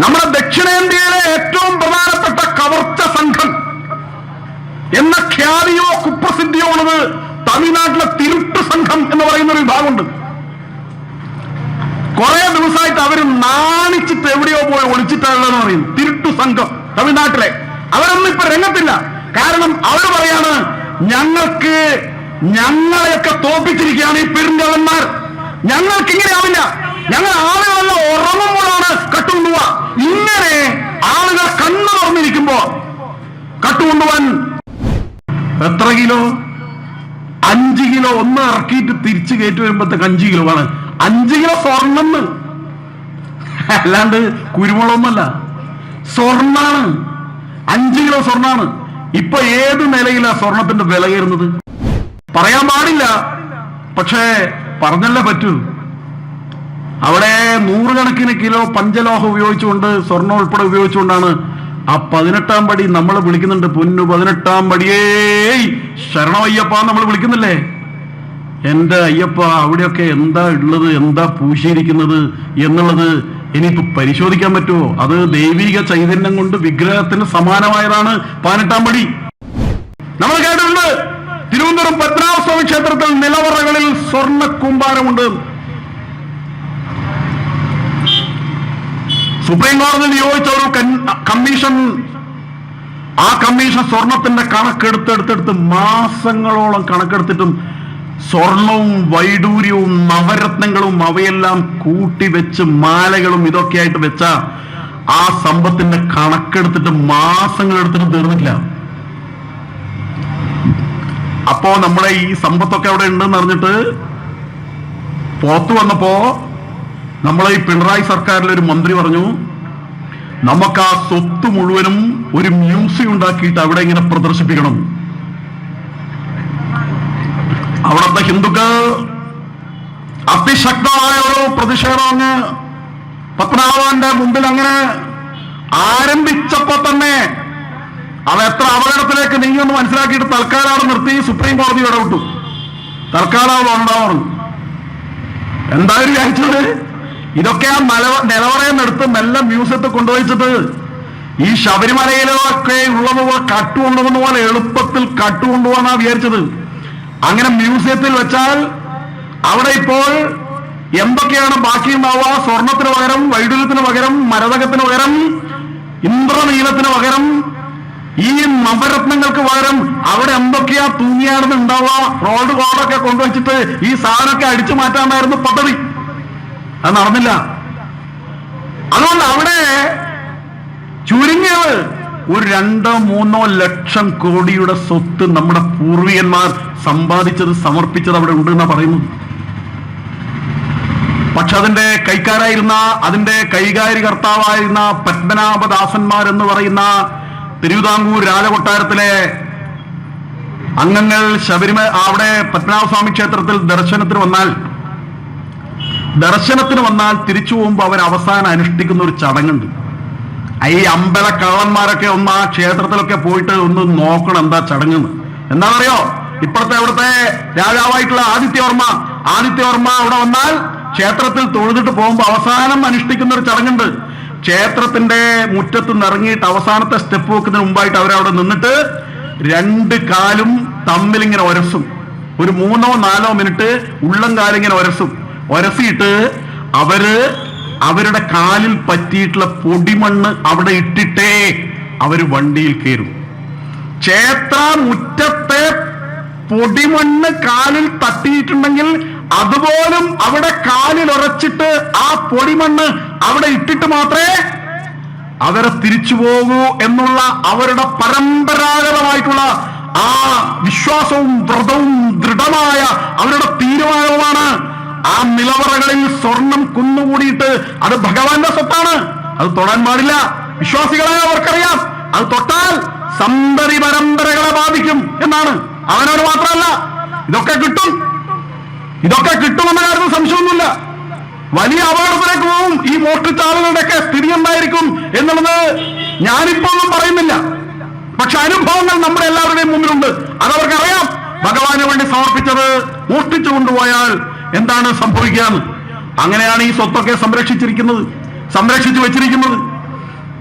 നമ്മുടെ ദക്ഷിണേന്ത്യയിലെ ഏറ്റവും പ്രധാനപ്പെട്ട കവർച്ച സംഘം എന്ന ഖ്യാതിയോ കുപ്രസിദ്ധിയോ ഉള്ളത് തമിഴ്നാട്ടിലെ തിരുട്ട് സംഘം എന്ന് പറയുന്ന ഒരു വിഭാഗമുണ്ട്. കുറെ ദിവസമായിട്ട് അവർ നാണിച്ചിട്ട് എവിടെയോ പോയി ഒളിച്ചിട്ടുള്ളതെന്ന് പറയും. തിരുട്ടു സംഘം തമിഴ്നാട്ടിലെ. അവരൊന്നും ഇപ്പൊ രംഗത്തില്ല. കാരണം അവർ പറയാണ് ഞങ്ങൾക്ക് ഞങ്ങളെയൊക്കെ തോപ്പിച്ചിരിക്കുകയാണ് ഈ പെരുന്തളന്മാർ ഞങ്ങൾക്ക് ഇങ്ങനെ ആവില്ല. ഞങ്ങൾ ആളുകളെല്ലാം ഉറങ്ങുമ്പോഴാണ് കട്ടുകൊണ്ടുപോവാ ഇങ്ങനെ ആളുകൾ കണ്ണു തുറന്നിരിക്കുമ്പോ കട്ടുകൊണ്ടുപോവാൻ എത്ര കിലോ? അഞ്ച് കിലോ ഒന്ന് ഇറക്കിയിട്ട് തിരിച്ചു കയറ്റി വരുമ്പോഴത്തേക്ക് അഞ്ച് കിലോ ആണ് അഞ്ച് കിലോ സ്വർണം അല്ലാണ്ട് കുരുമുളകൊന്നല്ല സ്വർണാണ്. അഞ്ച് കിലോ സ്വർണാണ്. ഇപ്പൊ ഏത് നിലയിലാ സ്വർണത്തിന്റെ വില കയറുന്നത് പറയാൻ പാടില്ല. പക്ഷേ പറഞ്ഞല്ലേ പറ്റൂ. അവിടെ നൂറുകണക്കിന് കിലോ പഞ്ചലോഹം ഉപയോഗിച്ചുകൊണ്ട് സ്വർണം ഉൾപ്പെടെ ഉപയോഗിച്ചുകൊണ്ടാണ് ആ പതിനെട്ടാം പടി നമ്മൾ വിളിക്കുന്നുണ്ട്. പൊന്നു പതിനെട്ടാം പടിയേ. ശരണമയ്യപ്പ നമ്മൾ വിളിക്കുന്നില്ലേ? എന്റെ അയ്യപ്പ അവിടെയൊക്കെ എന്താ ഉള്ളത്? എന്താ പൂശിയിരിക്കുന്നത് എന്നുള്ളത് ഇനിയിപ്പോ പരിശോധിക്കാൻ പറ്റുമോ? അത് ദൈവിക ചൈതന്യം കൊണ്ട് വിഗ്രഹത്തിന് സമാനമായതാണ് പതിനെട്ടാം പടി. നമ്മൾ കേട്ടിട്ടുണ്ട്. തിരുവനന്തപുരം പത്മനാഭസ്വാമി ക്ഷേത്രത്തിൽ നിലവറകളിൽ സ്വർണ കൂമ്പാരമുണ്ട്. സുപ്രീം കോടതി നിയോഗിച്ച ഒരു കമ്മീഷൻ ആ കമ്മീഷൻ സ്വർണത്തിന്റെ കണക്കെടുത്തെടുത്തെടുത്ത് മാസങ്ങളോളം കണക്കെടുത്തിട്ടും സ്വർണവും വൈഡൂര്യവും നവരത്നങ്ങളും അവയെല്ലാം കൂട്ടി വെച്ച് മാലകളും ഇതൊക്കെ ആയിട്ട് വെച്ച ആ സമ്പത്തിന്റെ കണക്കെടുത്തിട്ട് മാസങ്ങൾ എടുത്തിട്ട് തീർന്നില്ല. അപ്പോ നമ്മളെ ഈ സമ്പത്തൊക്കെ അവിടെ ഉണ്ടെന്ന് അറിഞ്ഞിട്ട് പുറത്തു വന്നപ്പോ നമ്മളെ ഈ പിണറായി സർക്കാരിലെ ഒരു മന്ത്രി പറഞ്ഞു നമുക്ക് ആ സ്വത്ത് മുഴുവനും ഒരു മ്യൂസിയം ഉണ്ടാക്കിയിട്ട് അവിടെ ഇങ്ങനെ പ്രദർശിപ്പിക്കണം. അവിടുത്തെ ഹിന്ദുക്കൾ അതിശക്തമായ ഒരു പ്രതിഷേധം അങ്ങ് പത്മനാഭന്റെ മുമ്പിൽ അങ്ങനെ ആരംഭിച്ചപ്പോ തന്നെ അവ എത്ര അപകടത്തിലേക്ക് നീങ്ങുമെന്ന് മനസ്സിലാക്കിയിട്ട് തൽക്കാലം നിർത്തി സുപ്രീം കോടതി ഇടപെട്ടു തൽക്കാലം ഉണ്ടാവണം എന്തായാലും വിചാരിച്ചത്? ഇതൊക്കെ ആ മല നിലവറയിൽ എടുത്ത് മെല്ലെ മ്യൂസിയത്തിൽ കൊണ്ടുപോയിച്ചത് ഈ ശബരിമലയിലൊക്കെ ഉള്ളത് പോലെ കട്ടുകൊണ്ടുപോകുന്ന പോലെ എളുപ്പത്തിൽ കട്ടുകൊണ്ടുപോകാനാ വിചാരിച്ചത്. അങ്ങനെ മ്യൂസിയത്തിൽ വെച്ചാൽ അവിടെ ഇപ്പോൾ എന്തൊക്കെയാണ് ബാക്കിയുണ്ടാവുക? സ്വർണത്തിന് പകരം വൈഡൂര്യത്തിന് പകരം മരതകത്തിന് പകരം ഇന്ദ്രനീലത്തിന് പകരം ഈ നവരത്നങ്ങൾക്ക് പകരം അവിടെ എന്തൊക്കെയാ തൂങ്ങിയാണെന്ന് ഉണ്ടാവുക? റോഡ് കോഡൊക്കെ കൊണ്ടുവച്ചിട്ട് ഈ സാധനമൊക്കെ അടിച്ചു മാറ്റാനായിരുന്നു പദ്ധതി. അത് നടന്നില്ല. അതുകൊണ്ട് അവിടെ ചുരുങ്ങിയത് ഒരു രണ്ടോ മൂന്നോ ലക്ഷം കോടിയുടെ സ്വത്ത് നമ്മുടെ പൂർവികന്മാർ സമ്പാദിച്ചത് സമർപ്പിച്ചത് അവിടെ ഉണ്ടെന്നാ പറയുന്നു പക്ഷെ അതിന്റെ കൈക്കാരായിരുന്ന അതിന്റെ കൈകാര്യകർത്താവായിരുന്ന പത്മനാഭദാസന്മാർ എന്ന് പറയുന്ന തിരുവിതാംകൂർ രാജകൊട്ടാരത്തിലെ അംഗങ്ങൾ ശബരിമല അവിടെ പത്മനാഭസ്വാമി ക്ഷേത്രത്തിൽ ദർശനത്തിന് വന്നാൽ ദർശനത്തിന് വന്നാൽ തിരിച്ചു പോകുമ്പോൾ അവർ അവസാനം അനുഷ്ഠിക്കുന്ന ഒരു ചടങ്ങുണ്ട്. ഈ അമ്പല കള്ളന്മാരൊക്കെ ഒന്ന് ആ ക്ഷേത്രത്തിലൊക്കെ പോയിട്ട് ഒന്ന് നോക്കണം എന്താ ചടങ്ങെന്ന്. എന്താണെന്നറിയോ? ഇപ്പോഴത്തെ അവിടുത്തെ രാജാവായിട്ടുള്ള ആദിത്യവർമ്മ. ആദിത്യവർമ്മ അവിടെ വന്നാൽ ക്ഷേത്രത്തിൽ തൊഴുതിട്ട് പോകുമ്പോൾ അവസാനം അനുഷ്ഠിക്കുന്ന ഒരു ചടങ്ങുണ്ട്. ക്ഷേത്രത്തിന്റെ മുറ്റത്ത് നിറങ്ങിയിട്ട് അവസാനത്തെ സ്റ്റെപ്പ് വെക്കുന്നതിന് മുമ്പായിട്ട് അവരവിടെ നിന്നിട്ട് രണ്ട് കാലും തമ്മിലിങ്ങനെ ഒരസും. ഒരു മൂന്നോ നാലോ മിനിറ്റ് ഉള്ളം കാലിങ്ങനെ ഒരസും. ഒരസിയിട്ട് അവർ അവരുടെ കാലിൽ പറ്റിയിട്ടുള്ള പൊടിമണ്ണ് അവിടെ ഇട്ടിട്ടേ അവർ വണ്ടിയിൽ കയറും. ക്ഷേത്ര മുറ്റത്തെ പൊടിമണ്ണ് കാലിൽ തട്ടിയിട്ടുണ്ടെങ്കിൽ അതുപോലും അവിടെ കാലിൽ ഉറച്ചിട്ട് ആ പൊടിമണ്ണ് അവിടെ ഇട്ടിട്ട് മാത്രമേ അവരെ തിരിച്ചു പോകൂ എന്നുള്ള അവരുടെ പരമ്പരാഗതമായിട്ടുള്ള ആ വിശ്വാസവും വ്രതവും ദൃഢമായ അവരുടെ തീരുമാനവുമാണ് ആ നിലവറകളിൽ സ്വർണം കുന്നുകൂടിയിട്ട് അത് ഭഗവാന്റെ സ്വത്താണ്. അത് തൊടാൻ പാടില്ല. വിശ്വാസികളായ അവർക്കറിയാം. അത് തൊട്ടാൽ സന്തതി പരമ്പരകളെ ബാധിക്കും എന്നാണ്. അവനോട് മാത്രമല്ല ഇതൊക്കെ കിട്ടും. ഇതൊക്കെ കിട്ടുമെന്ന കാര്യത്തിൽ സംശയമൊന്നുമില്ല. വലിയ അപകടത്തിലേക്ക് പോവും. ഈ മോഷ്ടിച്ചാളുകളുടെയൊക്കെ സ്ഥിതി എന്തായിരിക്കും എന്നുള്ളത് ഞാനിപ്പോ ഒന്നും പറയുന്നില്ല. പക്ഷെ അനുഭവങ്ങൾ നമ്മുടെ എല്ലാവരുടെയും മുമ്പിലുണ്ട്. അതവർക്കറിയാം. ഭഗവാന് വേണ്ടി സമർപ്പിച്ചത് മോഷ്ടിച്ചു കൊണ്ടുപോയാൽ എന്താണ് സംഭവിക്കുക അങ്ങനെയാണ് ഈ സ്വത്തൊക്കെ സംരക്ഷിച്ചിരിക്കുന്നത് സംരക്ഷിച്ചു വെച്ചിരിക്കുന്നത്.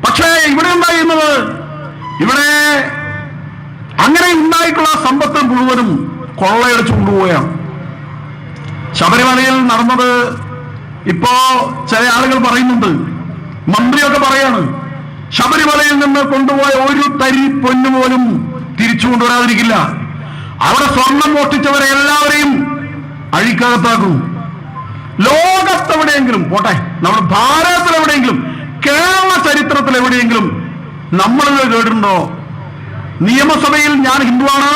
പക്ഷേ ഇവിടെ ഉണ്ടായിരുന്നത് ഇവിടെ അങ്ങനെ ഉണ്ടായിട്ടുള്ള സമ്പത്ത് മുഴുവനും കൊള്ളയടിച്ചു കൊണ്ടുപോവുകയാണ്. ശബരിമലയിൽ നടന്നത് ഇപ്പോ ചില ആളുകൾ പറയുന്നുണ്ട്. മന്ത്രിയൊക്കെ പറയാണ് ശബരിമലയിൽ നിന്ന് കൊണ്ടുപോയ ഒരു തരി പൊന്നു പോലും തിരിച്ചു കൊണ്ടുവരാതിരിക്കില്ല. അവിടെ സ്വർണം മോഷ്ടിച്ചവരെ എല്ലാവരെയും അഴിക്കകത്താക്കും ലോകത്തെവിടെയെങ്കിലും പോട്ടെ നമ്മുടെ ഭാരതത്തിൽ എവിടെയെങ്കിലും കേരള ചരിത്രത്തിൽ എവിടെയെങ്കിലും നമ്മളിത് കേട്ടിട്ടുണ്ടോ? നിയമസഭയിൽ ഞാൻ ഹിന്ദുവാണ്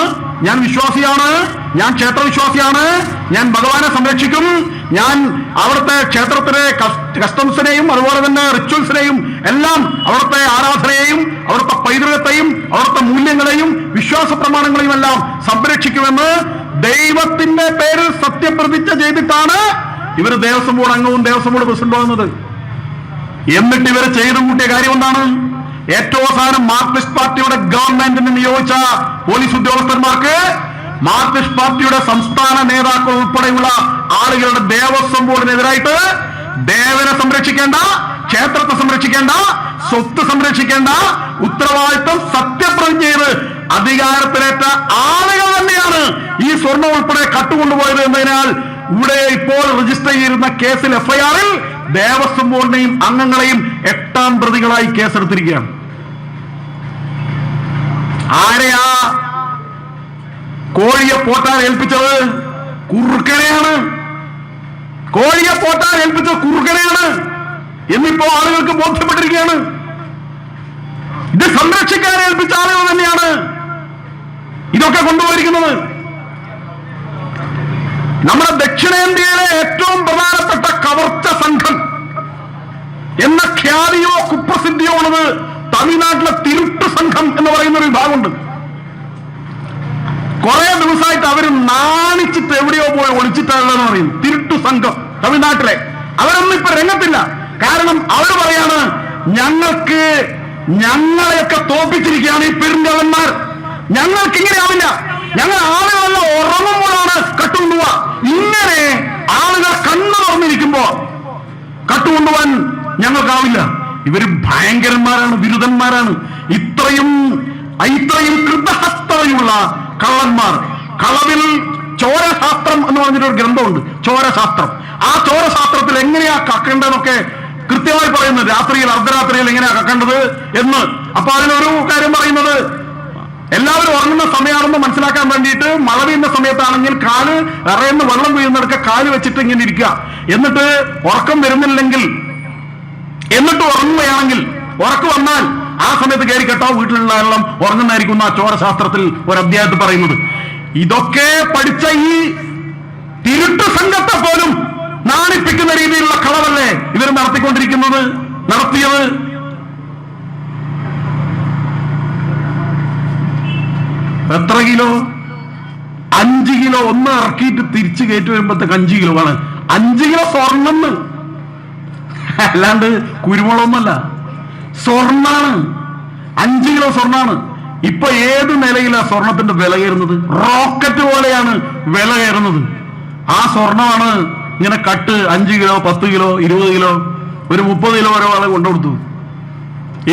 ഞാൻ വിശ്വാസിയാണ് ഞാൻ ക്ഷേത്രവിശ്വാസിയാണ് ഞാൻ ഭഗവാനെ സംരക്ഷിക്കും ഞാൻ അവിടുത്തെ ക്ഷേത്രത്തിലെ കസ്- കസ്റ്റംസിനെയും അതുപോലെ തന്നെ റിച്വൽസിനെയും എല്ലാം അവിടുത്തെ ആരാധനയെയും അവിടുത്തെ പൈതൃകത്തെയും അവിടുത്തെ മൂല്യങ്ങളെയും വിശ്വാസ പ്രമാണങ്ങളെയും എല്ലാം സംരക്ഷിക്കുമെന്ന് ദൈവത്തിന്റെ പേരിൽ സത്യപ്രതിജ്ഞ ചെയ്തിട്ടാണ് ഇവർ ദേവസ്വം ബോർഡ് അംഗവും ദേവസ്വം ബോർഡ് പ്രസിഡന്റ് ആകുന്നത്. എന്നിട്ട് ഇവർ ചെയ്തു കൂട്ടിയ കാര്യം എന്താണ്? ഏറ്റവും അവസാനം മാർക്സിസ്റ്റ് പാർട്ടിയുടെ ഗവൺമെന്റിന് നിയോഗിച്ച പോലീസ് ഉദ്യോഗസ്ഥന്മാർക്ക് മാർക്സിസ്റ്റ് പാർട്ടിയുടെ സംസ്ഥാന നേതാക്കൾ ഉൾപ്പെടെയുള്ള ആളുകളുടെ ദേവസ്വം ബോർഡിനെതിരായിട്ട് ദേവനെ സംരക്ഷിക്കേണ്ട ക്ഷേത്രത്തെ സംരക്ഷിക്കേണ്ട സ്വത്ത് സംരക്ഷിക്കേണ്ട ഉത്തരവാദിത്വം സത്യപ്രതിജ്ഞ ചെയ്ത് അധികാരത്തിലേറ്റ ആളുകൾ തന്നെയാണ് ഈ സ്വർണം ഉൾപ്പെടെ കട്ടുകൊണ്ടുപോയത് എന്നതിനാൽ ഇവിടെ ഇപ്പോൾ രജിസ്റ്റർ ചെയ്തിരുന്ന കേസിൽ എഫ്ഐആറിൽ ദേവസ്വം ബോർഡിനെയും അംഗങ്ങളെയും എട്ടാം പ്രതികളായി കേസെടുത്തിരിക്കുകയാണ്. ആരെയാ കോഴിയെ പോട്ടാൻ ഏൽപ്പിച്ചത്? കുറുക്കനെയാണ്. കോഴിയെ പോട്ടാൻ ഏൽപ്പിച്ച കുറുക്കനെയാണ്. എന്നിപ്പോ ആളുകൾക്ക് ബോധ്യപ്പെട്ടിരിക്കുകയാണ്. ഇത് സംരക്ഷിക്കാൻ ഏൽപ്പിച്ച ആളുകൾ തന്നെയാണ് ഇതൊക്കെ കൊണ്ടുപോയിരിക്കുന്നത്. നമ്മുടെ ദക്ഷിണേന്ത്യയിലെ ഏറ്റവും പ്രധാനപ്പെട്ട കവർച്ച സംഘം എന്ന ഖ്യാതിയോ കുപ്രസിദ്ധിയോ ഉള്ളത് തമിഴ്നാട്ടിലെ തിരുട്ട് സംഘം എന്ന് പറയുന്ന ഒരു വിഭാഗമുണ്ട്. കുറെ ദിവസമായിട്ട് അവർ നാണിച്ചിട്ട് എവിടെയോ പോയി ഒളിച്ചിട്ടാണെന്ന് പറയും. തിരുട്ടു സംഘം തമിഴ്നാട്ടിലെ. അവരൊന്നും ഇപ്പൊ രംഗത്തില്ല. കാരണം അവർ പറയാണ് ഞങ്ങൾക്ക് ഞങ്ങളെയൊക്കെ തോപ്പിച്ചിരിക്കുകയാണ് ഈ പെരുന്തളന്മാർ ഞങ്ങൾക്ക് ഇങ്ങനെ ആവില്ല. ഞങ്ങൾ ആളുകളെല്ലാം ഉറങ്ങുമ്പോഴാണ് കട്ടുകൊണ്ടുപോവാ ഇങ്ങനെ ആളുകൾ കണ്ണു തുറന്നിരിക്കുമ്പോ കട്ടുകൊണ്ടുപോവാൻ ഞങ്ങൾക്കാവില്ല. ഇവർ ഭയങ്കരന്മാരാണ് ബിരുദന്മാരാണ് ഇത്രയും ഇത്രയും കൃതഹസ്തതയുള്ള കള്ളന്മാർ. കളവിൽ ചോരശാസ്ത്രം എന്ന് പറഞ്ഞിട്ടൊരു ഗ്രന്ഥമുണ്ട്. ചോരശാസ്ത്രം. ആ ചോരശാസ്ത്രത്തിൽ എങ്ങനെയാ കക്കേണ്ടതെന്നൊക്കെ കൃത്യമായി പറയുന്നു. രാത്രിയിൽ അർദ്ധരാത്രിയിൽ എങ്ങനെയാ കക്കേണ്ടത് എന്ന്. അപ്പൊ അതിലൊരു കാര്യം പറയുന്നത് എല്ലാവരും ഉറങ്ങുന്ന സമയമാണെന്ന് മനസ്സിലാക്കാൻ വേണ്ടിയിട്ട് മഴ പെയ്യുന്ന സമയത്താണെങ്കിൽ കാൽ ഇറയുന്ന വെള്ളം വീഴുന്നിടക്ക് കാൽ വെച്ചിട്ട് ഇങ്ങനെ ഇരിക്കുക. എന്നിട്ട് ഉറക്കം വരുന്നില്ലെങ്കിൽ എന്നിട്ട് ഉറങ്ങുകയാണെങ്കിൽ ഉറക്കം വന്നാൽ ആ സമയത്ത് കയറി കേട്ടോ വീട്ടിലുള്ള വെള്ളം ഉറങ്ങുന്നതായിരിക്കും ആ ചോരശാസ്ത്രത്തിൽ ഒരു അധ്യായത്തിൽ പറയുന്നത്. ഇതൊക്കെ പഠിച്ച ഈ തിരുട്ട് സംഘത്തെ പോലും നാണിപ്പിക്കുന്ന രീതിയിലുള്ള കളവല്ലേ ഇവർ നടത്തിക്കൊണ്ടിരിക്കുന്നത് നടത്തിയത്? എത്ര കിലോ? അഞ്ച് കിലോ ഒന്ന് ഇറക്കിയിട്ട് തിരിച്ചു കയറ്റി വരുമ്പോഴത്തേക്ക് അഞ്ച് കിലോ ആണ്. അഞ്ച് കിലോ സ്വർണം അല്ലാണ്ട് കുരുമുളകൊന്നല്ല സ്വർണാണ്. അഞ്ച് കിലോ സ്വർണാണ്. ഇപ്പൊ ഏത് നിലയിലാണ് സ്വർണത്തിന്റെ വില കയറുന്നത്? റോക്കറ്റ് പോലെയാണ് വില കയറുന്നത്. ആ സ്വർണമാണ് ഇങ്ങനെ കട്ട് അഞ്ച് കിലോ പത്ത് കിലോ ഇരുപത് കിലോ ഒരു മുപ്പത് കിലോ വരെ ആളെ കൊണ്ടുകൊടുത്തു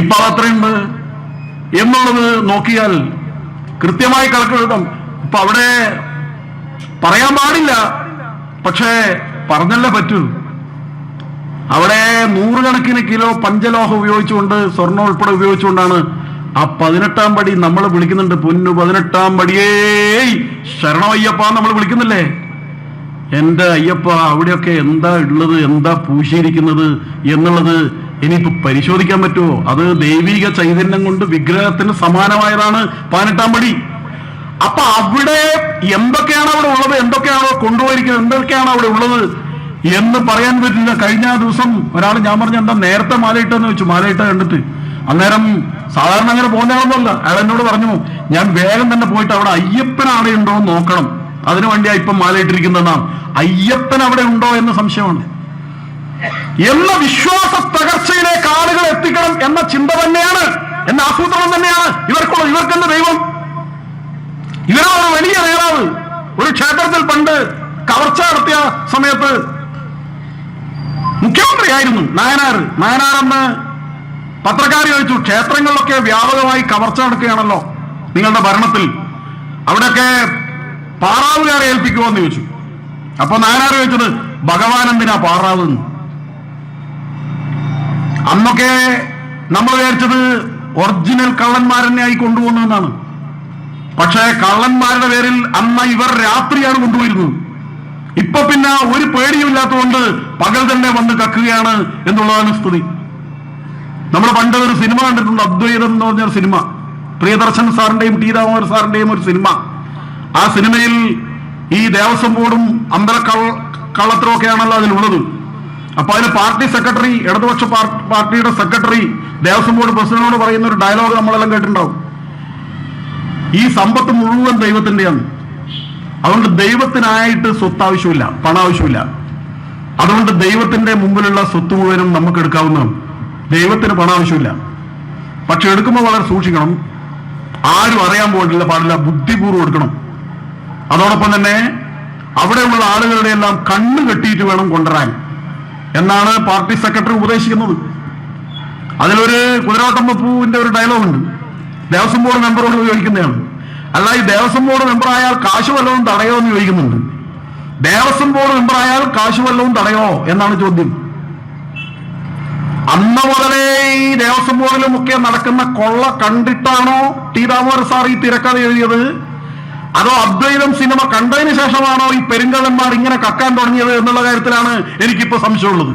ഇപ്പൊ അതത്രയുണ്ട് എന്നുള്ളത് നോക്കിയാൽ കൃത്യമായി കണക്കെടുക്കാം ഇപ്പൊ അവിടെ പറയാൻ പാടില്ല. പക്ഷേ പറഞ്ഞല്ലേ പറ്റൂ. അവിടെ നൂറുകണക്കിന് കിലോ പഞ്ചലോഹം ഉപയോഗിച്ചുകൊണ്ട് സ്വർണം ഉൾപ്പെടെ ഉപയോഗിച്ചുകൊണ്ടാണ് ആ പതിനെട്ടാം പടി നമ്മൾ വിളിക്കുന്നുണ്ട്. പൊന്നു പതിനെട്ടാം പടിയേ. ശരണമയ്യപ്പ നമ്മൾ വിളിക്കുന്നില്ലേ? എന്റെ അയ്യപ്പ അവിടെയൊക്കെ എന്താ ഉള്ളത്? എന്താ പൂശിയിരിക്കുന്നത് എന്നുള്ളത് ഇനിയിപ്പോ പരിശോധിക്കാൻ പറ്റുമോ? അത് ദൈവിക ചൈതന്യം കൊണ്ട് വിഗ്രഹത്തിന് സമാനമായതാണ് പതിനെട്ടാം പടി. അപ്പൊ അവിടെ എന്തൊക്കെയാണ് അവിടെ ഉള്ളത്? എന്തൊക്കെയാണോ കൊണ്ടുപോയിരിക്കുന്നത്? എന്തൊക്കെയാണ് അവിടെ ഉള്ളത്? എന്ന് പറയാൻ പറ്റില്ല. കഴിഞ്ഞ ദിവസം ഒരാൾ ഞാൻ പറഞ്ഞു എന്താ നേരത്തെ മാലയിട്ടെന്ന് വെച്ചു. മാലയിട്ട കണ്ടിട്ട്. അന്നേരം സാധാരണ അങ്ങനെ പോകുന്നതാണെന്നല്ല അയാൾ എന്നോട് പറഞ്ഞു ഞാൻ വേഗം തന്നെ പോയിട്ട് അവിടെ അയ്യപ്പൻ അവിടെ ഉണ്ടോ എന്ന് നോക്കണം. അതിനു വേണ്ടിയാ ഇപ്പം മാലയിട്ടിരിക്കുന്നതെന്നാണ് അയ്യപ്പൻ അവിടെ ഉണ്ടോ എന്ന സംശയമാണ്. എന്ന വിശ്വാസ തകർച്ചയിലേക്ക് ആളുകൾ എത്തിക്കണം എന്ന ചിന്ത തന്നെയാണ് എന്ന ആസൂത്രണം തന്നെയാണ് ഇവർക്കുള്ള ഇവർക്കെന്ന ദൈവം? ഇവരാണ് വലിയ നേതാവ്. ഒരു ക്ഷേത്രത്തിൽ പണ്ട് കവർച്ച നടത്തിയ സമയത്ത് മുഖ്യമന്ത്രിയായിരുന്നു നായനാർ നായനാർ എന്ന് പത്രക്കാർ ചോദിച്ചു ക്ഷേത്രങ്ങളിലൊക്കെ വ്യാപകമായി കവർച്ച നടക്കുകയാണല്ലോ നിങ്ങളുടെ ഭരണത്തിൽ. അവിടെയൊക്കെ പാറാവുകാരെ ഏൽപ്പിക്കുമോ എന്ന് ചോദിച്ചു. അപ്പൊ നായനാർ ചോദിച്ചത് ഭഗവാൻ എന്തിനാ പാറാവ് അന്നൊക്കെ നമ്മൾ വിചാരിച്ചത് ഒറിജിനൽ കള്ളന്മാരെന്നെ ആയി കൊണ്ടുപോകുന്നതെന്നാണ്. പക്ഷേ കള്ളന്മാരുടെ പേരിൽ അന്ന് ഇവർ രാത്രിയാണ് കൊണ്ടുപോയിരുന്നത്. ഇപ്പൊ പിന്നെ ഒരു പേടിയുമില്ലാത്തതുകൊണ്ട് പകൽ തന്നെ വന്ന് കക്കുകയാണ് എന്നുള്ളതാണ് സ്തുതി. നമ്മൾ പണ്ട് ഒരു സിനിമ കണ്ടിട്ടുണ്ട്? അദ്വൈതം എന്ന് പറഞ്ഞ ഒരു സിനിമ. പ്രിയദർശൻ സാറിന്റെയും ടി രാമോഹൻ സാറിന്റെയും ഒരു സിനിമ. ആ സിനിമയിൽ ഈ ദേവസ്വം ബോർഡും അമ്പല കള്ളത്തരമൊക്കെയാണല്ലോ അതിലുള്ളത്. അപ്പൊ അതിന് പാർട്ടി സെക്രട്ടറി ഇടതുപക്ഷ പാർട്ടിയുടെ സെക്രട്ടറി ദേവസ്വം ബോർഡ് പ്രസിഡന്റിനോട് പറയുന്ന ഒരു ഡയലോഗ് നമ്മളെല്ലാം കേട്ടിട്ടുണ്ടാവും. ഈ സമ്പത്ത് മുഴുവൻ ദൈവത്തിന്റെയാണ്. അതുകൊണ്ട് ദൈവത്തിനായിട്ട് സ്വത്ത് ആവശ്യമില്ല പണം ആവശ്യമില്ല. അതുകൊണ്ട് ദൈവത്തിന്റെ മുമ്പിലുള്ള സ്വത്ത് മുഴുവനും നമുക്ക് എടുക്കാവുന്ന ദൈവത്തിന് പണം ആവശ്യമില്ല. പക്ഷെ എടുക്കുമ്പോൾ വളരെ സൂക്ഷിക്കണം. ആരും അറിയാൻ പോകില്ല പാടില്ല ബുദ്ധിപൂർവം എടുക്കണം. അതോടൊപ്പം തന്നെ അവിടെയുള്ള ആളുകളുടെ എല്ലാം കണ്ണ് കെട്ടിയിട്ട് വേണം കൊണ്ടുവരാൻ. എന്നാണ് പാർട്ടി സെക്രട്ടറി ഉപദേശിക്കുന്നത്. അതിലൊരു കുതിരവട്ടം പപ്പുവിന്റെ ഒരു ഡയലോഗ് ഉണ്ട് ദേവസ്വം ബോർഡ് മെമ്പറോട് ചോദിക്കുന്നതാണ് അല്ല ഈ ദേവസ്വം ബോർഡ് മെമ്പർ ആയാൽ കാശ് വല്ലതും തടയോ എന്ന് ചോദിക്കുന്നുണ്ട്. ദേവസ്വം ബോർഡ് മെമ്പർ ആയാൽ കാശ് വല്ലതും തടയോ എന്നാണ് ചോദ്യം. അന്ന് മുതലേ ഈ ദേവസ്വം ബോർഡിലും ഒക്കെ നടക്കുന്ന കൊള്ള കണ്ടിട്ടാണോ ടി ദാമോദർ സാർ ഈ തിരക്കഥ എഴുതിയത്? അതോ അദ്വൈതം സിനിമ കണ്ടതിന് ശേഷമാണോ ഈ പെരുങ്കള്ളന്മാർ ഇങ്ങനെ കക്കാൻ തുടങ്ങിയത് എന്നുള്ള കാര്യത്തിലാണ് എനിക്കിപ്പോ സംശയമുള്ളത്.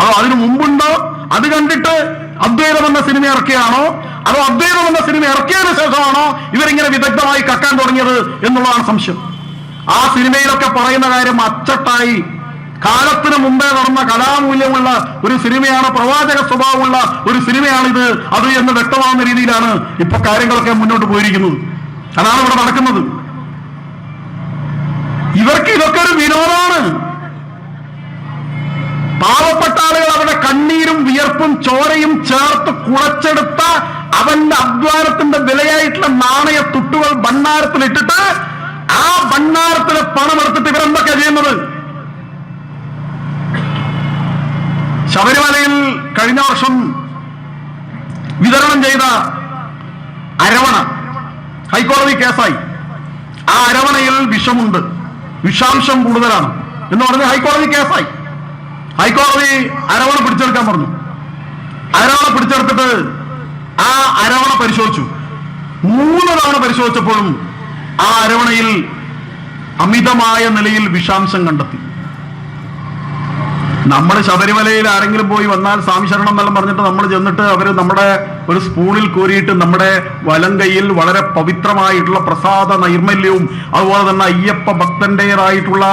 അതോ അതിനു മുമ്പുണ്ടോ? അത് കണ്ടിട്ട് അദ്വൈതം എന്ന സിനിമ ഇറക്കിയാണോ അതോ അദ്വൈതം എന്ന സിനിമ ഇറക്കിയതിനു ശേഷമാണോ ഇവരിങ്ങനെ വിദഗ്ധമായി കക്കാൻ തുടങ്ങിയത് എന്നുള്ളതാണ് സംശയം. ആ സിനിമയിലൊക്കെ പറയുന്ന കാര്യം അച്ചട്ടായി. കാലത്തിന് മുമ്പേ നടന്ന കലാമൂല്യമുള്ള ഒരു സിനിമയാണ് പ്രവാചക സ്വഭാവമുള്ള ഒരു സിനിമയാണിത്. അത് എന്ന് വ്യക്തമാകുന്ന രീതിയിലാണ് ഇപ്പൊ കാര്യങ്ങളൊക്കെ മുന്നോട്ട് പോയിരിക്കുന്നത്. അതാണ് ഇവിടെ നടക്കുന്നത്. ഇവർക്ക് ഇതൊക്കെ ഒരു വിനോദമാണ്. പാവപ്പെട്ട ആളുകൾ അവരുടെ കണ്ണീരും വിയർപ്പും ചോരയും ചേർത്ത് കുളച്ചെടുത്ത അവന്റെ അധ്വാനത്തിന്റെ വിലയായിട്ടുള്ള നാണയ തുട്ടുകൾ ഭണ്ണാരത്തിൽ ഇട്ടിട്ട് ആ ഭണ്ണാരത്തിലെ പണം എടുത്തിട്ട് ഇവരെന്തൊക്കെ ചെയ്യുന്നത്? ശബരിമലയിൽ കഴിഞ്ഞ വർഷം വിതരണം ചെയ്ത അരവണ ഹൈക്കോടതി കേസായി. ആ അരവണയിൽ വിഷമുണ്ട്. വിഷാംശം കൂടുതലാണ് എന്ന് പറഞ്ഞ് ഹൈക്കോടതി കേസായി. ഹൈക്കോടതി അരവണ പിടിച്ചെടുക്കാൻ പറഞ്ഞു. അരവണ പിടിച്ചെടുത്തിട്ട് ആ അരവണ പരിശോധിച്ചു. മൂന്ന് തവണ പരിശോധിച്ചപ്പോഴും ആ അരവണയിൽ അമിതമായ നിലയിൽ വിഷാംശം കണ്ടെത്തി. നമ്മൾ ശബരിമലയിൽ ആരെങ്കിലും പോയി വന്നാൽ സ്വാമി ശരണം എന്നെല്ലാം പറഞ്ഞിട്ട് നമ്മൾ ചെന്നിട്ട് അവർ നമ്മുടെ ഒരു സ്പൂണിൽ കോരിയിട്ട് നമ്മുടെ വലം കൈയിൽ വളരെ പവിത്രമായിട്ടുള്ള പ്രസാദ നൈർമല്യവും അതുപോലെ തന്നെ അയ്യപ്പ ഭക്തന്റേതായിട്ടുള്ള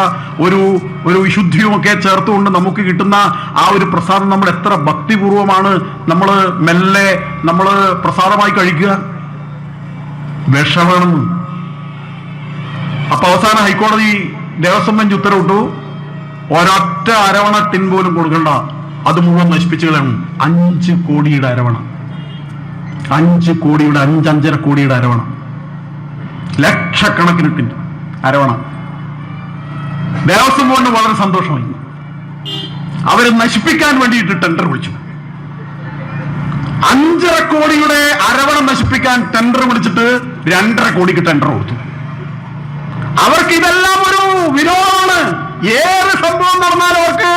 ഒരു ഒരു വിശുദ്ധിയുമൊക്കെ ചേർത്തുകൊണ്ട് നമുക്ക് കിട്ടുന്ന ആ ഒരു പ്രസാദം നമ്മൾ എത്ര ഭക്തിപൂർവമാണ് നമ്മൾ മെല്ലെ നമ്മൾ പ്രസാദമായി കഴിക്കുക. വിഷമാണെന്ന് അപ്പൊ അവസാനം ഹൈക്കോടതി ദേവസ്വം ബെഞ്ച് ഉത്തരവിട്ടു. ഒരൊറ്റ അരവണ ടിൻ പോലും കൊടുക്കണ്ട. അത് മുഴുവൻ നശിപ്പിച്ചു കളയണം. അഞ്ച് കോടിയുടെ അരവണ. അഞ്ച് കോടിയുടെ അഞ്ചഞ്ചര കോടിയുടെ അരവണ. ലക്ഷക്കണക്കിന് ടിൻ അരവണ. ദേവസ്വം ബോർഡിന് വളരെ സന്തോഷമായി. അവരെ നശിപ്പിക്കാൻ വേണ്ടിയിട്ട് ടെൻഡർ വിളിച്ചു. അഞ്ചര കോടിയുടെ അരവണ നശിപ്പിക്കാൻ ടെൻഡർ വിളിച്ചിട്ട് രണ്ടര കോടിക്ക് ടെൻഡർ കൊടുത്തു. അവർക്ക് ഇതെല്ലാം ഒരു വിനോദമാണ് ഏത് സംഭവം നടന്നാലും അവർക്ക്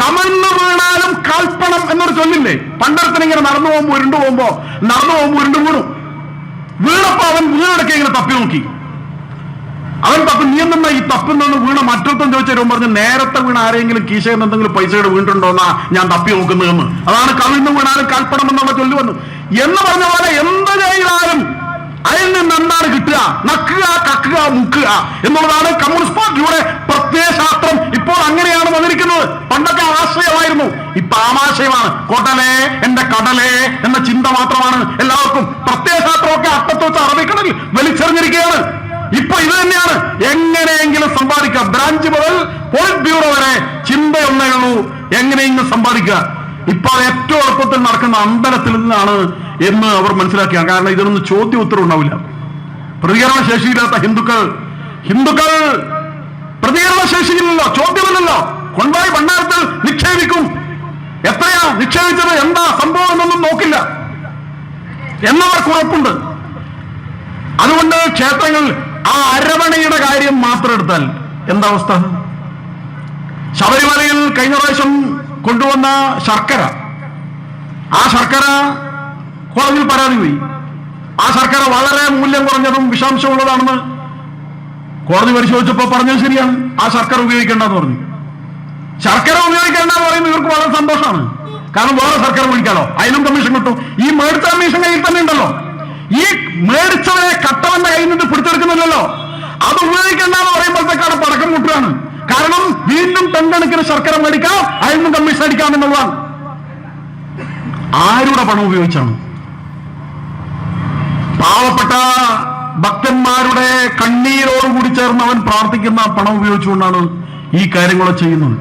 കമന്ന് വീണാലും കൽപ്പണം എന്നൊരു ചൊല്ലില്ലേ? പണ്ടത്തിന് ഇങ്ങനെ നടന്നു പോകുമ്പോ ഉരുണ്ടു പോകുമ്പോ നടന്നു പോകുമ്പോ ഉരുണ്ടു വീണു. വീണപ്പോ അവൻ വീടൊക്കെ ഇങ്ങനെ തപ്പി നോക്കി. അവൻ തപ്പി നീ എന്തെന്നാ ഈ നിന്ന് വീണ മറ്റൊരുത്തം ചോദിച്ചു പറഞ്ഞു നേരത്തെ വീണ ആരെങ്കിലും കീശയിൽ എന്തെങ്കിലും പൈസയുടെ വീണ്ടുണ്ടോന്നാ ഞാൻ തപ്പി നോക്കുന്നതെന്ന്? അതാണ് കവിന്ന് വീണാലും കൽപ്പണം എന്നുള്ള ചൊല്ലി വന്നു എന്ന് പറഞ്ഞ പോലെ എന്ത് ചെയ്താലും അതിൽ നിന്ന് എന്താണ് കിട്ടുക. നക്കുക കക്കുക മുക്കുക എന്നുള്ളതാണ് കമ്മ്യൂണിസ്റ്റ് പാർട്ടിയുടെ പ്രത്യയശാസ്ത്രം ഇപ്പോൾ അങ്ങനെയാണ് വന്നിരിക്കുന്നത്. പണ്ടൊക്കെ ആശ്രയമായിരുന്നു ഇപ്പൊ ആമാശയമാണ് കൊടലേ എന്റെ കടലേ എന്ന ചിന്ത മാത്രമാണ് എല്ലാവർക്കും. പ്രത്യയശാസ്ത്രമൊക്കെ അർത്ഥത്തിൽ വെച്ച് അറബിക്കടലിൽ വലിച്ചെറിഞ്ഞിരിക്കുകയാണ്. ഇപ്പൊ ഇത് തന്നെയാണ്. എങ്ങനെയെങ്കിലും സമ്പാദിക്കുക ബ്രാഞ്ച് മുതൽ പോളിറ്റ് ബ്യൂറോ വരെ ചിന്തയൊന്നേ ഉള്ളൂ. എങ്ങനെയെങ്കിലും സമ്പാദിക്കുക. ഇപ്പൊ അത് ഏറ്റവും എളുപ്പത്തിൽ നടക്കുന്ന അമ്പലത്തിൽ നിന്നാണ് എന്ന് അവർ മനസ്സിലാക്കിയാണ് കാരണം ഇതിനൊന്നും ചോദ്യ ഉത്തരം ഉണ്ടാവില്ല. പ്രതികരണ ശേഷിയില്ലാത്ത ഹിന്ദുക്കൾ ഹിന്ദുക്കൾ പ്രതികരണ ശേഷിയില്ലല്ലോ ചോദ്യമില്ലല്ലോ. കൊണ്ടുപോയി ഭണ്ഡാരത്തിൽ നിക്ഷേപിക്കും. എത്രയാ നിക്ഷേപിച്ചത്? എന്താ സംഭവം എന്നൊന്നും നോക്കില്ല. എന്നവർക്ക് ഉറപ്പുണ്ട് അതുകൊണ്ട് ക്ഷേത്രങ്ങൾ ആ അരവണയുടെ കാര്യം മാത്രം എടുത്താൽ എന്താ അവസ്ഥ? ശബരിമലയിൽ കഴിഞ്ഞ പ്രാവശ്യം കൊണ്ടുവന്ന ശർക്കര. ആ ശർക്കര കോടതിയിൽ പരാതി പോയി. ആ ശർക്കര വളരെ മൂല്യം കുറഞ്ഞതും വിഷാംശമുള്ളതാണെന്ന് കോടതി പരിശോധിച്ചപ്പോൾ പറഞ്ഞത് ശരിയാണ്. ആ ശർക്കര ഉപയോഗിക്കേണ്ടെന്ന് പറഞ്ഞു. ശർക്കര ഉപയോഗിക്കേണ്ടെന്ന് പറയുന്നത് ഇവർക്ക് വളരെ സന്തോഷമാണ്. കാരണം വേറെ സർക്കാർ വിളിക്കാലോ അതിനും കമ്മീഷൻ കിട്ടും. ഈ മേടിച്ച കമ്മീഷൻ കയ്യിൽ തന്നെ ഉണ്ടല്ലോ. ഈ മേടിച്ചവരെ കട്ടവന്റെ കയ്യിൽ നിന്ന് പിടിച്ചെടുക്കുന്നില്ലല്ലോ. അത് ഉപയോഗിക്കേണ്ടെന്ന് പറയുമ്പോഴത്തേക്കാണ് പടക്കം മുട്ടുകയാണ് കാരണം വീണ്ടും തൊണ്ടണക്കിന് ശർക്കര മേടിക്കാം അതിൽ കമ്മീഷൻ അടിക്കാം എന്നുള്ളതാണ്. ആരുടെ പണം ഉപയോഗിച്ചാണ്? പാവപ്പെട്ട ഭക്തന്മാരുടെ കണ്ണീരോട് കൂടി ചേർന്ന് അവൻ പ്രാർത്ഥിക്കുന്ന പണം ഉപയോഗിച്ചുകൊണ്ടാണ് ഈ കാര്യങ്ങളെ ചെയ്യുന്നത്.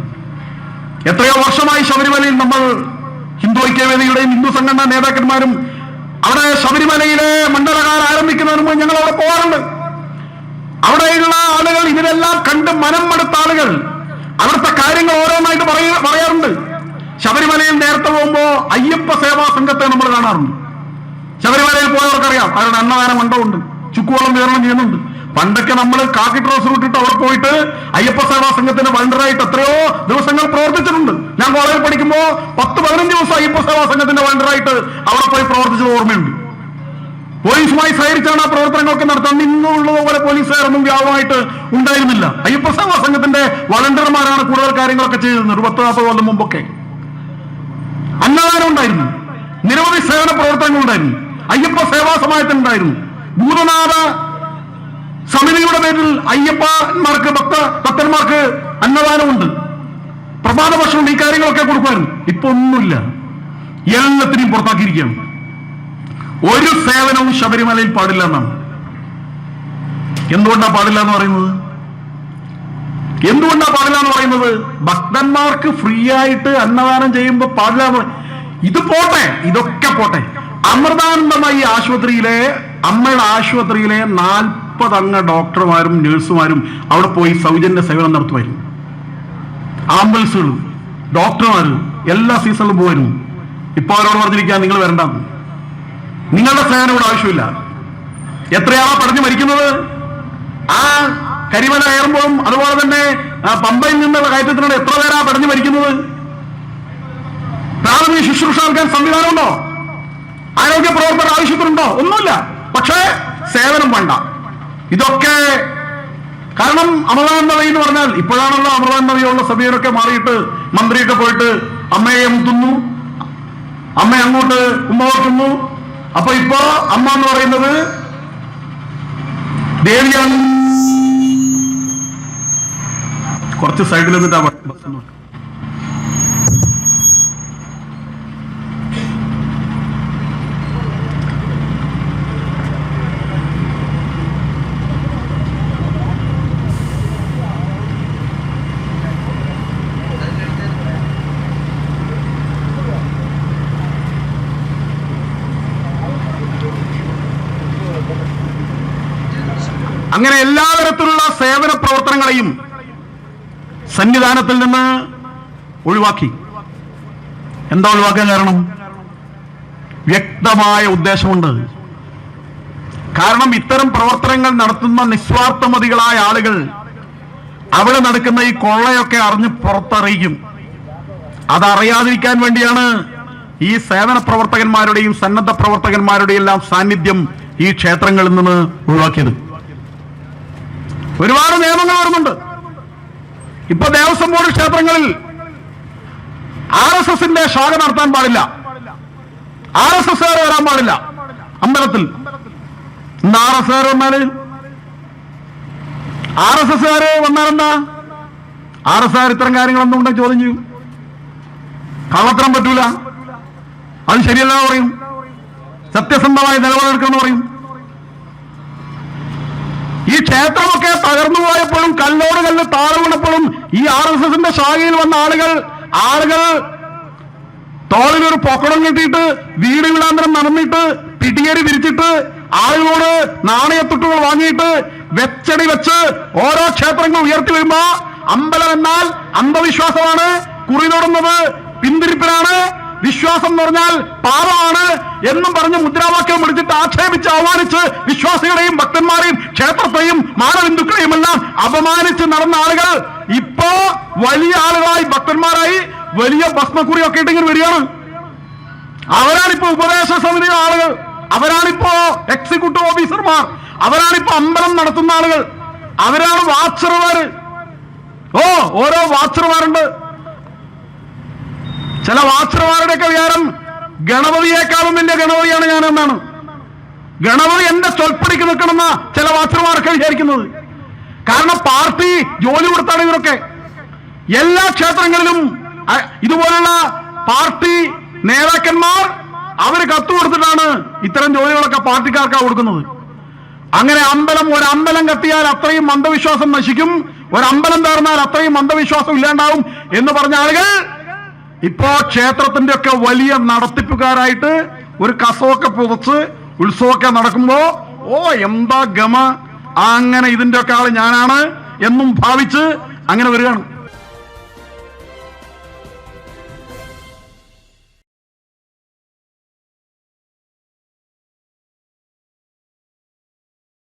എത്രയോ വർഷമായി ശബരിമലയിൽ നമ്മൾ ഹിന്ദു ഐക്യവേദിയുടെയും ഹിന്ദു സംഘടനാ നേതാക്കന്മാരും അവിടെ ശബരിമലയിലെ മണ്ഡലകാലം ആരംഭിക്കുന്നതിന് മുമ്പ് ഞങ്ങൾ അവിടെ പോകാറുണ്ട്. അവിടെയുള്ള ആളുകൾ ഇതിനെല്ലാം കണ്ട് മനം മടുത്ത ആളുകൾ. അവിടുത്തെ കാര്യങ്ങൾ ഓരോന്നായിട്ട് പറയ പറയാറുണ്ട്. ശബരിമലയിൽ നേരത്തെ പോകുമ്പോ അയ്യപ്പ സേവാ സംഘത്തെ നമ്മൾ കാണാറുണ്ട്. ശബരിമലയിൽ പോയവർക്കറിയാം അവരുടെ അന്നദാന മണ്ഡപമുണ്ട്. ചുക്കുവളം വിതരണം ചെയ്യുന്നുണ്ട്. പണ്ടൊക്കെ നമ്മൾ കാക്കി ട്രോസ് ഇട്ടിട്ട് അവിടെ പോയിട്ട് അയ്യപ്പ സേവാ സംഘത്തിന്റെ വണ്ടറായിട്ട് എത്രയോ ദിവസങ്ങൾ പ്രവർത്തിച്ചിട്ടുണ്ട്. ഞാൻ കോളേജിൽ പഠിക്കുമ്പോൾ പത്ത് പതിനഞ്ച് ദിവസം അയ്യപ്പ സേവാ സംഘത്തിന്റെ വണ്ടറായിട്ട് അവിടെ പോയി പ്രവർത്തിച്ചത് ഓർമ്മയുണ്ട്. പോലീസുമായി സഹകരിച്ചാണ് ആ പ്രവർത്തനങ്ങളൊക്കെ നടത്താൻ. ഇന്നുള്ളതുപോലെ പോലീസുകാരൊന്നും വ്യാപകമായിട്ട് ഉണ്ടായിരുന്നില്ല. അയ്യപ്പസേവാ സംഘത്തിന്റെ വളണ്ടിയർമാരാണ് കൂടുതൽ കാര്യങ്ങളൊക്കെ ചെയ്തിരുന്നത്. ഒരു പത്ത് നാൽപ്പത് കൊല്ലം മുമ്പൊക്കെ. അന്നദാനം ഉണ്ടായിരുന്നു. നിരവധി സേവന പ്രവർത്തനങ്ങൾ ഉണ്ടായിരുന്നു. അയ്യപ്പ സേവാ ഉണ്ടായിരുന്നു. ഭൂതനാഥ സമിതിയുടെ പേരിൽ അയ്യപ്പന്മാർക്ക് ഭക്ത ഭക്തന്മാർക്ക് അന്നദാനമുണ്ട്. പ്രഭാത ഭക്ഷണം ഈ കാര്യങ്ങളൊക്കെ കൊടുക്കുമായിരുന്നു. ഇപ്പൊ ഒന്നുമില്ല. എല്ലാത്തിനെയും പുറത്താക്കിയിരിക്കുകയാണ്. ഒരു സേവനവും ശബരിമലയിൽ പാടില്ല എന്നാണ്. എന്തുകൊണ്ടാ പാടില്ല എന്ന് പറയുന്നത്? എന്തുകൊണ്ടാ പാടില്ല എന്ന് പറയുന്നത്? ഭക്തന്മാർക്ക് ഫ്രീ ആയിട്ട് അന്നദാനം ചെയ്യുമ്പോൾ പാടില്ല എന്ന് ഇത് പോട്ടെ ഇതൊക്കെ പോട്ടെ. അമൃതാനന്ദമായി ആശുപത്രിയിലെ അമ്മയുടെ ആശുപത്രിയിലെ നാൽപ്പതംഗ ഡോക്ടർമാരും നഴ്സുമാരും അവിടെ പോയി സൗജന്യ സേവനം നടത്തുമായിരുന്നു. ആംബുലൻസുകൾ ഡോക്ടർമാർ എല്ലാ സീസണിലും പോയിരുന്നു. ഇപ്പൊ അവരോട് പറഞ്ഞിരിക്കാൻ നിങ്ങൾ വരണ്ടെന്ന്. നിങ്ങളുടെ സ്നേഹം ഇവിടെ ആവശ്യമില്ല. എത്രയാളാ പടഞ്ഞു മരിക്കുന്നത്? ആ കരിമല കയറുമ്പോഴും അതുപോലെ തന്നെ പമ്പയിൽ നിന്നുള്ള കയറ്റത്തിനോട് എത്ര പേരാ പടഞ്ഞു മരിക്കുന്നത്? പ്രാഥമിക ശുശ്രൂഷ നൽകാൻ സംവിധാനമുണ്ടോ? ആരോഗ്യ പ്രവർത്തകർ ആവശ്യത്തിനുണ്ടോ? ഒന്നുമില്ല. പക്ഷേ സേവനം വേണ്ട. ഇതൊക്കെ കാരണം അമൃതാനന്ദവി എന്ന് പറഞ്ഞാൽ ഇപ്പോഴാണല്ലോ അമൃതാനന്ദവിയുള്ള സമീപനൊക്കെ മാറിയിട്ട് മന്ത്രിയൊക്കെ പോയിട്ട് അമ്മയെ മുത്തുന്നു അമ്മ അങ്ങോട്ട് ഉമ്മ അപ്പൊ ഇപ്പൊ അമ്മ എന്ന് പറയുന്നത് ദേവിയാണ്. കുറച്ച് സൈഡിൽ നിന്നിട്ടാ അങ്ങനെ എല്ലാ തരത്തിലുള്ള സേവന പ്രവർത്തനങ്ങളെയും സന്നിധാനത്തിൽ നിന്ന് ഒഴിവാക്കി. എന്താ ഒഴിവാക്കാൻ കാരണം? വ്യക്തമായ ഉദ്ദേശമുണ്ട്. കാരണം ഇത്തരം പ്രവർത്തനങ്ങൾ നടത്തുന്ന നിസ്വാർത്ഥമതികളായ ആളുകൾ അവിടെ നടക്കുന്ന ഈ കൊള്ളയൊക്കെ അറിഞ്ഞ് പുറത്തറിയിക്കും. അതറിയാതിരിക്കാൻ വേണ്ടിയാണ് ഈ സേവന പ്രവർത്തകന്മാരുടെയും സന്നദ്ധ പ്രവർത്തകന്മാരുടെയും എല്ലാം സാന്നിധ്യം ഈ ക്ഷേത്രങ്ങളിൽ നിന്ന് ഒഴിവാക്കിയത്. ഒരുപാട് നിയമങ്ങൾ വരുന്നുണ്ട് ഇപ്പൊ ദേവസ്വം ബോർഡ് ക്ഷേത്രങ്ങളിൽ ആർ എസ് എസിന്റെ ശാഖ നടത്താൻ പാടില്ല. ആർ എസ് എസ് വരാൻ പാടില്ല. അമ്പലത്തിൽ. ആർ എസ് വന്നാൽ ആർ എസ് എസ് വന്നാലെന്താ? ആർ എസ് ആർ ഇത്തരം കാര്യങ്ങളൊന്നും ഉണ്ടെങ്കിൽ ചോദ്യം ചെയ്യും. കള്ളത്തരം പറ്റൂല. അത് ശരിയല്ല പറയും. സത്യസന്ധമായ നിലപാടെടുക്കണം പറയും. ഈ ക്ഷേത്രമൊക്കെ തകർന്നു പോയപ്പോഴും കല്ലോട് കല്ല് താഴെ വീണപ്പോഴും ഈ ആർ എസ് എസിന്റെ ശാഖയിൽ വന്ന ആളുകൾ ആളുകൾ തോളിലൊരു പൊക്കടം കെട്ടിയിട്ട് വീട് വീടാന്തരം നടന്നിട്ട് പിടിയേറി വിരിച്ചിട്ട് ആളുകളോട് നാണയത്തുട്ടുകൾ വാങ്ങിയിട്ട് വെച്ചടി വെച്ച് ഓരോ ക്ഷേത്രങ്ങൾ ഉയർത്തി വരുമ്പോ അമ്പലം എന്നാൽ അന്ധവിശ്വാസമാണ് കുറി തൊടുന്നത് പിന്തിരിപ്പിലാണ്. വിശ്വാസം എന്ന് പറഞ്ഞാൽ എന്നും പറഞ്ഞ് മുദ്രാവാക്യം വിളിച്ചിട്ട് ആക്ഷേപിച്ച് അവമാനിച്ച് വിശ്വാസികളെയും ഭക്തന്മാരെയും ക്ഷേത്രത്തെയും മാനബിന്ദുക്കളെയും എല്ലാം അപമാനിച്ച് നടന്ന ആളുകൾ ഇപ്പോ വലിയ ആളുകളായി ഭക്തന്മാരായി വലിയ ഭസ്മക്കുറിയൊക്കെ ഇട്ടിങ്ങനെ വരികയാണ്. അവരാണിപ്പോ ഉപദേശ സമിതി ആളുകൾ അവരാണിപ്പോ എക്സിക്യൂട്ടീവ് ഓഫീസർമാർ അവരാണിപ്പോ അമ്പലം നടത്തുന്ന ആളുകൾ അവരാണ് വാച്ചർമാര് ഓ ഓരോ വാച്ചർമാരുണ്ട്. ചില വാച്ചർമാരുടെയൊക്കെ വിചാരം ഗണപതിയേക്കാളും വലിയ ഗണപതിയാണ് ഞാൻ എന്നാണ് ഗണപതി എന്റെ സ്വൽപ്പടിക്ക് നിൽക്കണമെന്ന ചില വാച്ചർമാരൊക്കെ വിചാരിക്കുന്നത്. കാരണം പാർട്ടി ജോലി കൊടുത്താണ് ഇവരൊക്കെ. എല്ലാ ക്ഷേത്രങ്ങളിലും ഇതുപോലുള്ള പാർട്ടി നേതാക്കന്മാർ അവർ കത്ത് കൊടുത്തിട്ടാണ് ഇത്തരം ജോലികളൊക്കെ പാർട്ടിക്കാർക്കാണ് കൊടുക്കുന്നത്. അങ്ങനെ അമ്പലം ഒരു അമ്പലം കത്തിയാൽ അത്രയും അന്ധവിശ്വാസം നശിക്കും. ഒരു അമ്പലം തീർന്നാൽ അത്രയും അന്ധവിശ്വാസം ഇല്ലാണ്ടാവും എന്ന് പറഞ്ഞ ആളുകൾ ഇപ്പോ ക്ഷേത്രത്തിന്റെ ഒക്കെ വലിയ നടത്തിപ്പുകാരായിട്ട് ഒരു കസവൊക്കെ പുതച്ച് ഉത്സവമൊക്കെ നടക്കുമ്പോ ഓ എന്താ ഗമ? അങ്ങനെ ഇതിന്റെ ഒക്കെ ആൾ ഞാനാണ് എന്നും ഭാവിച്ച് അങ്ങനെ വരികയാണ്.